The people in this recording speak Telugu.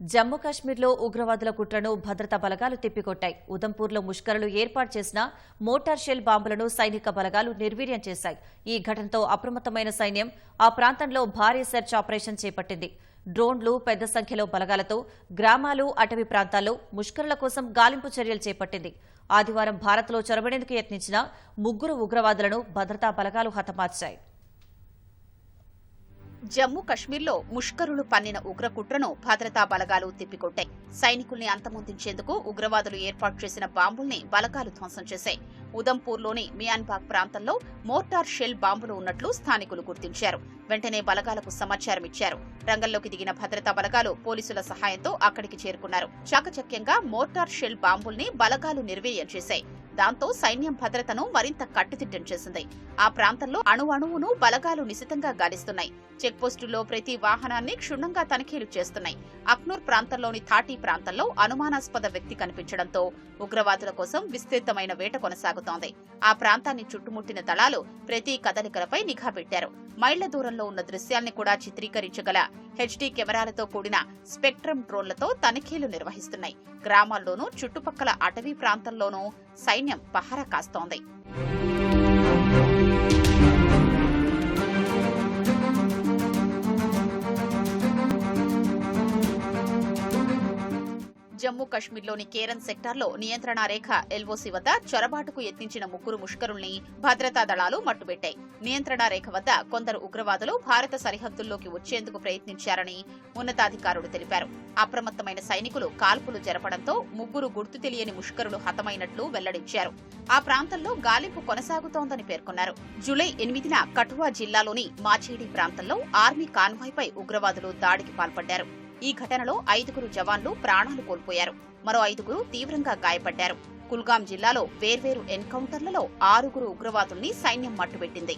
జమ్మూ కాశ్మీర్లో ఉగ్రవాదుల కుట్రను భద్రతా బలగాలు తిప్పికొట్టాయి. ఉదంపూర్లో ముష్కరులు ఏర్పాటు చేసిన మోటార్ షెల్ బాంబులను సైనిక బలగాలు నిర్వీర్యం చేశాయి. ఈ ఘటనతో అప్రమత్తమైన సైన్యం ఆ ప్రాంతంలో భారీ సెర్చ్ ఆపరేషన్ చేపట్టింది. డ్రోన్లు పెద్ద సంఖ్యలో బలగాలతో గ్రామాలు అటవీ ప్రాంతాల్లో ముష్కరుల కోసం గాలింపు చర్యలు చేపట్టింది. ఆదివారం భారత్లో చొరబడేందుకు యత్నించిన ముగ్గురు ఉగ్రవాదులను భద్రతా బలగాలు హతమార్చాయి. జమ్మూ కశ్మీర్లో ముష్కరులు పన్నిన ఉగ్రకుట్రను భద్రతా బలగాలు తిప్పికొట్టాయి. సైనికుల్ని అంతమొందించేందుకు ఉగ్రవాదులు ఏర్పాటు చేసిన బాంబుల్ని బలగాలు ధ్వంసం చేశాయి. ఉదంపూర్లోని మియాన్బాగ్ ప్రాంతంలో మోర్టార్ షెల్ బాంబులు ఉన్నట్లు స్థానికులు గుర్తించారు. వెంటనే బలగాలకు సమాచారం ఇచ్చారు. రంగంలోకి దిగిన భద్రతా బలగాలు పోలీసుల సహాయంతో అక్కడికి చేరుకున్నారు. చాకచక్యంగా మోర్టార్ షెల్ బాంబుల్ని బలగాలు నిర్వీర్యం చేశాయి. దాంతో సైన్యం భద్రతను మరింత కట్టుదిట్టం చేసింది. ఆ ప్రాంతంలో అణు అణువును బలగాలు నిశితంగా గాలిస్తున్నాయి. చెక్పోస్టుల్లో ప్రతి వాహనాన్ని క్షుణ్ణంగా తనిఖీలు చేస్తున్నాయి. అక్నూర్ ప్రాంతంలోని థాటీ ప్రాంతంలో అనుమానాస్పద వ్యక్తి కనిపించడంతో ఉగ్రవాదుల కోసం విస్తృతమైన వేట కొనసాగుతోంది. ఆ ప్రాంతాన్ని చుట్టుముట్టిన దళాలు ప్రతి కదలికలపై నిఘా పెట్టారు. మైళ్ళ దూరంలో ఉన్న దృశ్యాల్ని కూడా చిత్రీకరించగల హెచ్డీ కెమెరాలతో కూడిన స్పెక్ట్రమ్ డ్రోన్లతో తనిఖీలు నిర్వహిస్తున్నాయి. గ్రామాల్లోనూ చుట్టుపక్కల అటవీ ప్రాంతంలోనూ సైన్యం పహరా కాస్తోంది. జమ్మూ కశ్మీర్లోని కేరన్ సెక్టార్లో నియంత్రణ రేఖ ఎల్ఓసి వద్ద చొరబాటుకు యత్నించిన ముగ్గురు ముష్కరుల్ని భద్రతా దళాలు మట్టుబెట్టాయి. నియంత్రణ రేఖ వద్ద కొందరు ఉగ్రవాదులు భారత సరిహద్దుల్లోకి వచ్చేందుకు ప్రయత్నించారని ఉన్నతాధికారులు తెలిపారు. అప్రమత్తమైన సైనికులు కాల్పులు జరపడంతో ముగ్గురు గుర్తు తెలియని ముష్కరులు హతమైనట్లు వెల్లడించారు. ఆ ప్రాంతంలో గాలింపు కొనసాగుతోందని పేర్కొన్నారు. జూలై ఎనిమిదిన కఠువా జిల్లాలోని మాచేడి ప్రాంతంలో ఆర్మీ కాన్వాయ్పై ఉగ్రవాదులు దాడికి పాల్పడ్డారు. ఈ ఘటనలో ఐదుగురు జవాన్లు ప్రాణాలు కోల్పోయారు. మరో ఐదుగురు తీవ్రంగా గాయపడ్డారు. కుల్గాం జిల్లాలో వేర్వేరు ఎన్కౌంటర్లలో ఆరుగురు ఉగ్రవాదుల్ని సైన్యం మట్టుబెట్టింది.